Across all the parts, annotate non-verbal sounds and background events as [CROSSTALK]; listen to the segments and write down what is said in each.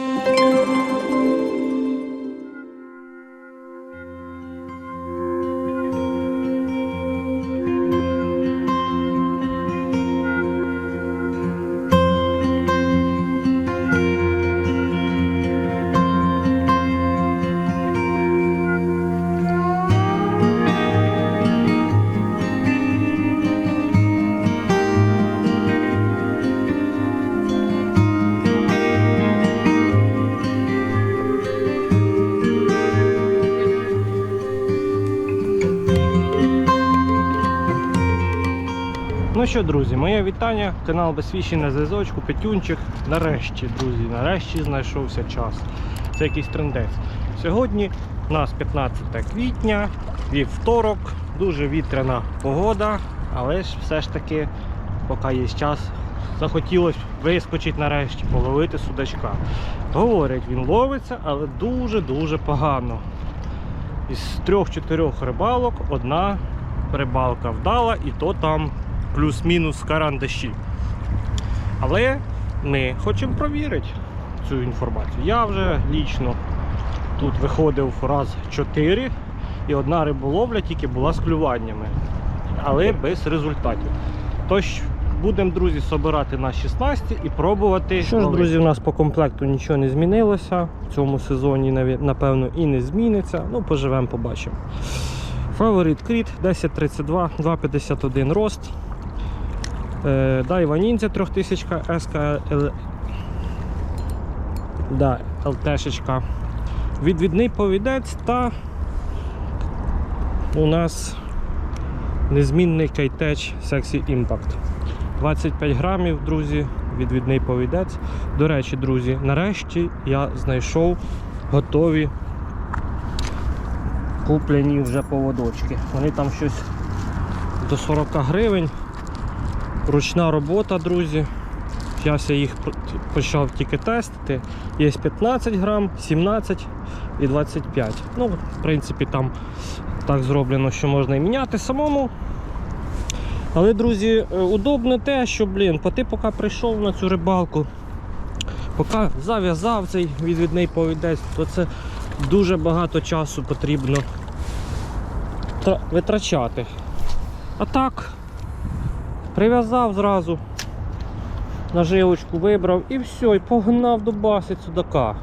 Ну що, друзі, моє вітання. Канал Безсвічі зв'язочку, Петюнчик. Нарешті, друзі, нарешті знайшовся час. Це якийсь трендець. Сьогодні у нас 15 квітня, вівторок, дуже вітряна погода, але ж все ж таки, поки є час, захотілося вискочити нарешті, половити судачка. Говорять, він ловиться, але дуже-дуже погано. Із трьох-чотирьох рибалок одна рибалка вдала, і то там плюс-мінус карандаші. Але ми хочемо провірити цю інформацію. Я вже лічно тут виходив раз 4 і одна риболовля тільки була з клюваннями, але без результатів. Тож будемо, друзі, собирати на 16 і пробувати. Що ж, друзі, у нас по комплекту нічого не змінилося. В цьому сезоні, напевно, і не зміниться. Ну, поживемо, побачимо. Фаворит Кріт 1032, 251 рост. Дайва Ніндзя 3000 СК Л... да, ЛТшечка. Відвідний повідець та у нас незмінний Кейтеч Sexy Impact. 25 грамів, друзі, відвідний повідець. До речі, друзі, нарешті я знайшов готові куплені вже поводочки. Вони там щось до 40 гривень. Ручна робота, друзі. Зараз я їх почав тільки тестити. Є 15 грам, 17 і 25. Ну, в принципі, там так зроблено, що можна і міняти самому. Але, друзі, е, удобно те, що, блін, по ти поки прийшов на цю рибалку, поки зав'язав цей відвідний повідець, то це дуже багато часу потрібно витрачати. А так, прив'язав зразу, наживочку вибрав і все, і погнав до баси судака.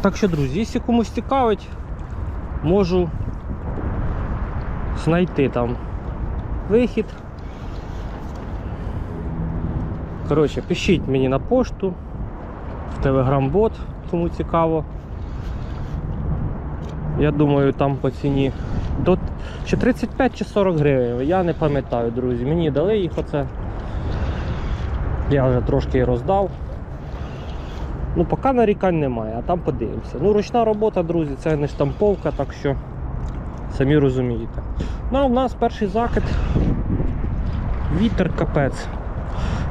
Так що, друзі, якщо комусь цікавить, можу знайти там вихід. Коротше, пишіть мені на пошту, в телеграм-бот, кому цікаво. Я думаю, там по ціні до чи 35 чи 40 гривень. Я не пам'ятаю, друзі. Мені дали їх оце. Я вже трошки роздав. Ну, поки нарікань немає, а там подивимося. Ну, ручна робота, друзі, це не штамповка, так що самі розумієте. Ну, а в нас перший закид. Вітер капець.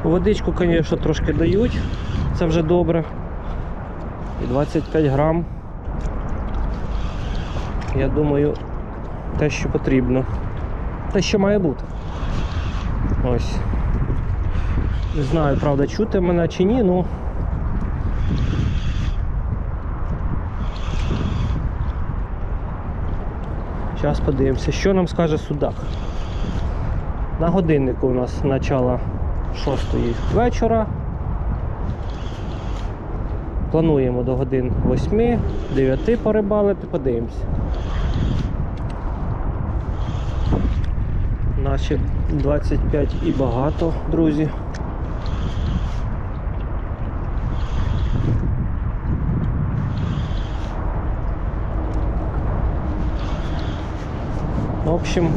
Водичку, звісно, трошки дають. Це вже добре. І 25 грам. Я думаю, те, що потрібно. Те, що має бути. Ось. Не знаю, правда, чути мене чи ні, ну. Зараз подивимося, що нам скаже судак. На годиннику у нас начало 6 вечора. Плануємо до годин 8, 9 порибалити, подивимося. Наші 25 і багато, друзі. В общем,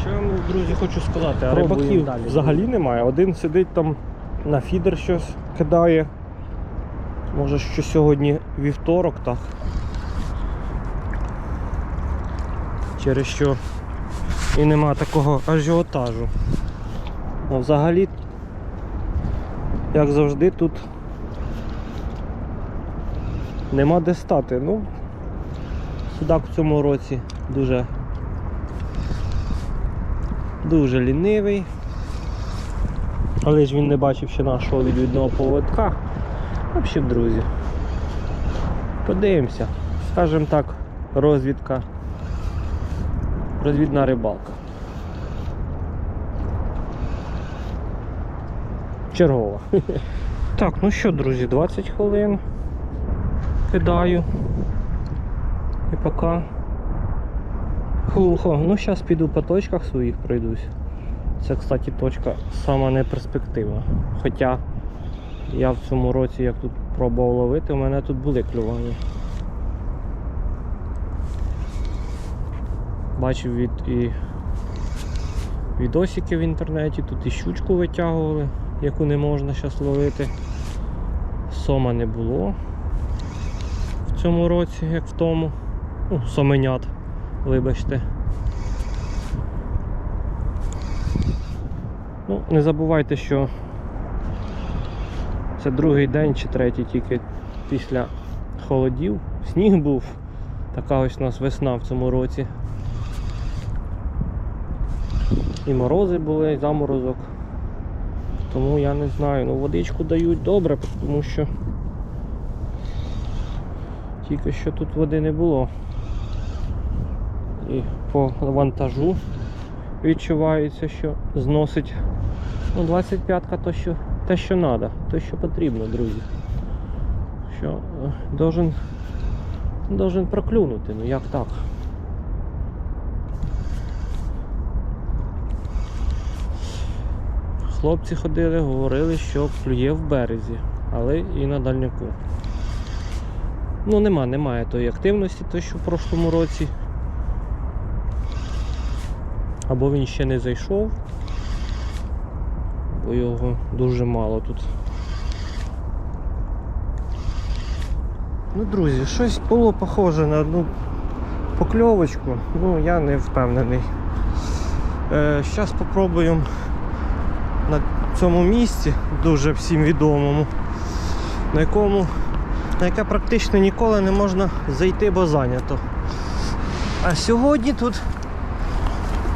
що я вам, друзі, хочу сказати, а рибаків далі. взагалі немає. Один сидить там на фідер щось кидає. Може, що сьогодні вівторок, так. Через що і нема такого ажіотажу. А взагалі, як завжди, тут нема де стати. Ну, судак в цьому році дуже дуже лінивий. Але ж він не бачив ще нашого відвідного поводка. Взагалі, друзі. Подивимося. Скажімо так, розвідка. Розвідна рибалка. Чергова. [LAUGHS] Так, ну що, друзі, 20 хвилин. Кидаю. І поки. Хулхо. Ну, зараз піду по точках своїх пройдусь. Це, кстати, точка сама неперспективна. Хоча я в цьому році, як тут пробував ловити, у мене тут були клювання. Бачив від і відосики в інтернеті, тут і щучку витягували, яку не можна зараз ловити. Сома не було в цьому році, як в тому. Ну, соменят, вибачте. Ну, не забувайте, що це другий день чи третій тільки після холодів. Сніг був. Така ось у нас весна в цьому році. І морози були, і заморозок. Тому я не знаю. Ну водичку дають добре, тому що тільки що тут води не було. І по вантажу відчувається, що зносить ну, 25-ка то що, те, що треба, те, що потрібно, друзі. Що е, должен, должен проклюнути, ну як так? Хлопці ходили, говорили, що клює в березі, але і на дальняку. Ну нема, немає тої активності, то що в прошлому році. Або він ще не зайшов, бо його дуже мало тут. Ну, друзі, щось було похоже на одну покльовочку, ну я не впевнений. Е, Зараз спробуємо на цьому місці, дуже всім відомому, на якому на яке практично ніколи не можна зайти, бо зайнято. А сьогодні тут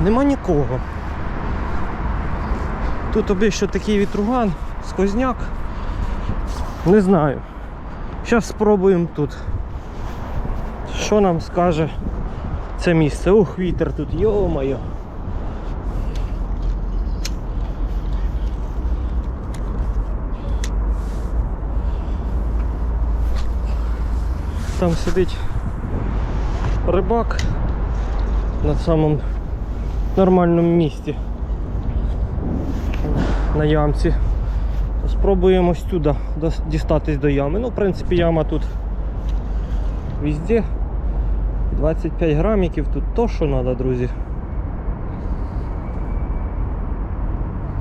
нема нікого. Тут обично такий вітруган, сквозняк. Не знаю. Зараз спробуємо тут. Що нам скаже це місце? Ух, вітер тут, йо-моє. Там сидить рибак на самому нормальному місці на ямці. Спробуємо сюди дістатись до ями. Ну, в принципі, яма тут везде. 25 граміків тут то, що треба, друзі.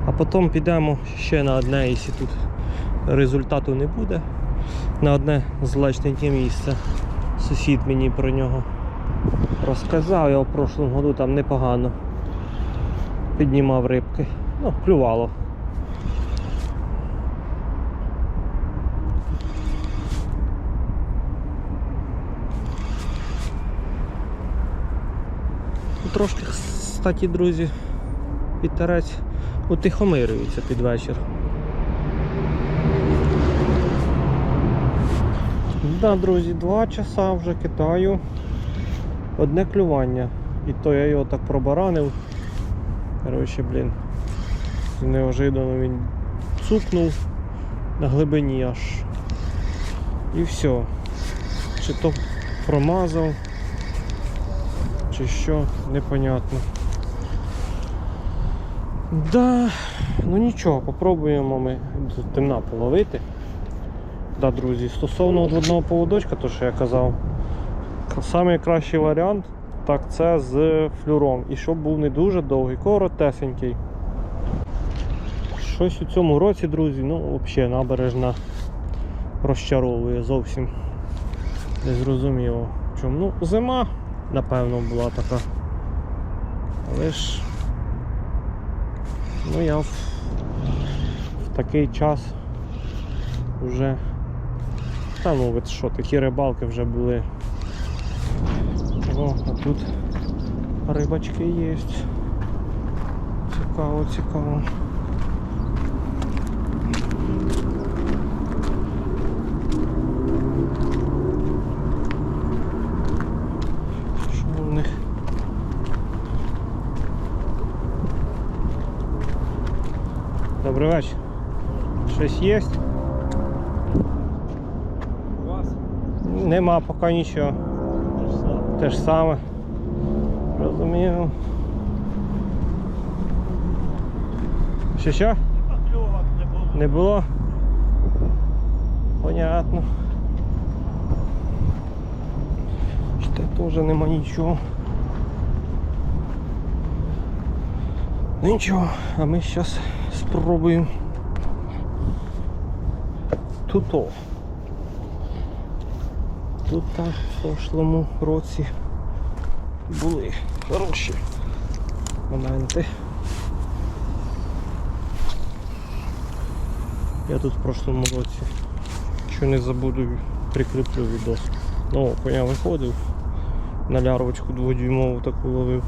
А потім підемо ще на одне, якщо тут результату не буде. На одне злачненьке місце. Сусід мені про нього розказав, я в прошлому году там непогано піднімав рибки. Ну, клювало. Трошки, кстати, друзі, вітерець утихомирюється під вечір. Да, друзі, два часа вже китаю. Одне клювання. І то я його так пробаранив. Коротше, блін. Неожиданно він цукнув на глибині аж. І все. Чи то промазав, чи що, непонятно. Да, ну нічого, попробуємо ми темна половити. Да, друзі, стосовно одного поводочка, то що я казав, найкращий варіант так це з флюром. І щоб був не дуже довгий, коротесенький. Щось у цьому році, друзі, ну взагалі набережна розчаровує зовсім. Незрозуміло. Чому? Ну, зима, напевно, була така. Але ж ну я в, в такий час вже та ну що, такі рибалки вже були. О, а тут рибачки є. Цікаво, цікаво. Добрий вечір. Щось є? Нема поки нічого. те ж саме. Те ж саме. Розумію. Що що? Покльовок не було. Не було? Понятно. Ще теж нема нічого. Ну нічого, а ми зараз спробуємо тут. Тут там в прошлому році були хороші моменти. Я тут в прошлому році, що не забуду, прикріплю відос. Ну, коня виходив, на лярвочку дводюймову таку ловив.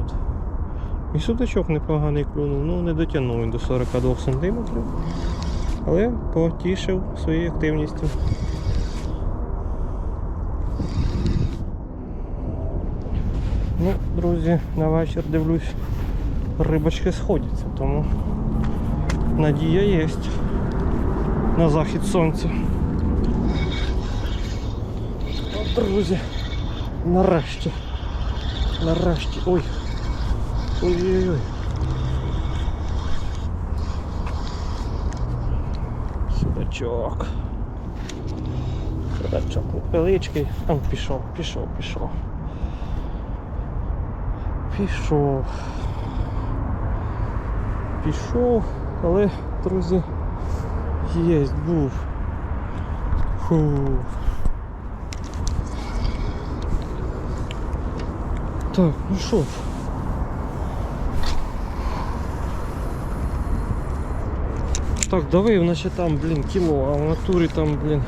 От. І судачок непоганий клюнув, ну не дотягнув він до 42 см. Але потішив своєю активністю. Ну, друзі, на вечір дивлюсь, рибочки сходяться, тому надія є на захід сонця. От, друзі, нарешті. Нарешті. Ой. Ой-ой-ой. Судачок. Судачок невеличкий. А, пішов, пішов, пішов. Пішов. Пішов, але, друзі, є, був. Фу. Так, ну що? Так, давив, наче там, блін, кіло, а в натурі там, блін,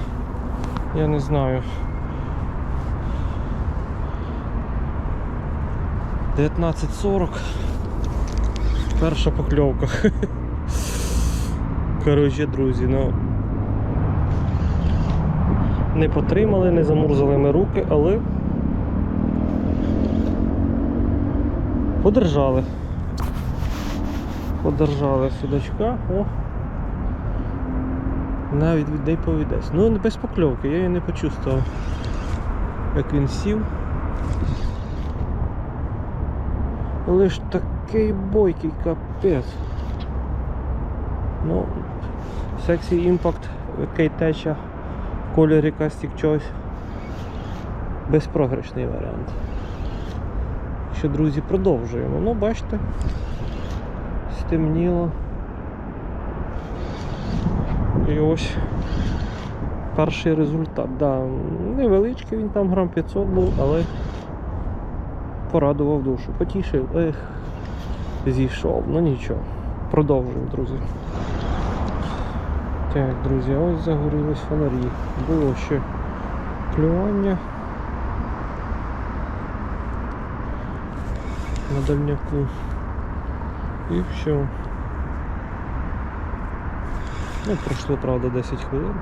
я не знаю. 19.40. Перша покльовка. [LAUGHS] Коротше, друзі, ну не потримали, не замурзали ми руки, але подержали. Подержали судачка, о. Навіть віддай повідець. Ну без покльовки, я її не почувствував, як він сів. Але ж такий бойкий капець. Ну, Sexy Impact кейтеча в кольорі Castic Choice. Безпрограшний варіант. Що, друзі, продовжуємо. Ну, бачите, стемніло. І ось перший результат. Да, невеличкий він там грам 500 був, але порадував душу. Потішив, ех, зійшов, ну нічого. Продовжуємо, друзі. Так, друзі, ось загорілись фонарі. Було ще клювання на дальняку. І все. Ну, пройшло, правда, 10 хвилин.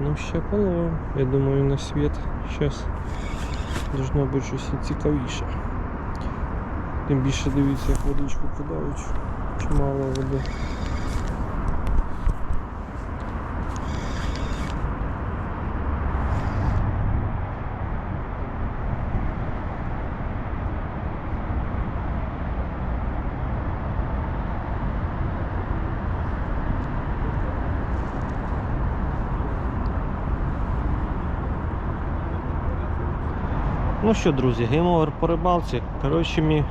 Ну, ще половим. Я думаю, на світ зараз должно бути щось цікавіше. Тим більше дивіться, як водичку кидають. Чимало води. Ну що, друзі, геймовер по рибалці. Коротше, ми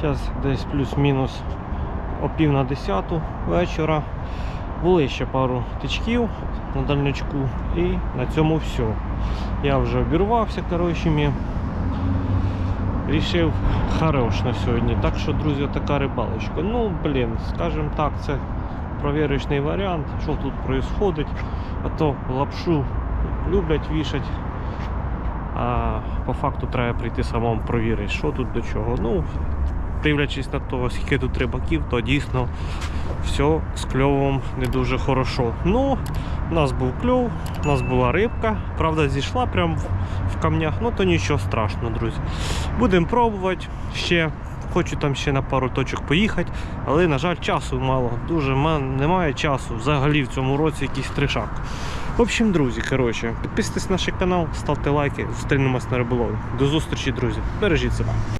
зараз десь плюс-мінус о пів на десяту вечора. Були ще пару тичків на дальнячку і на цьому все. Я вже обірвався, коротше, ми рішив хорош на сьогодні. Так що, друзі, така рибалочка. Ну, блін, скажімо так, це провірочний варіант, що тут відбувається. А то лапшу люблять вішати. А по факту треба прийти самому провірити, що тут до чого. Ну, дивлячись на те, скільки тут рибаків, то дійсно все з кльовом не дуже хорошо. Ну, у нас був кльов, у нас була рибка, правда, зійшла прямо в камнях, ну то нічого страшного, друзі. Будемо пробувати ще Хочу там ще на пару точок поїхати, але, на жаль, часу мало. Дуже немає часу. Взагалі в цьому році якийсь тришак. В общем, друзі, коротше, підписуйтесь на наш канал, ставте лайки, зустрінемось на риболові. До зустрічі, друзі. Бережіть себе.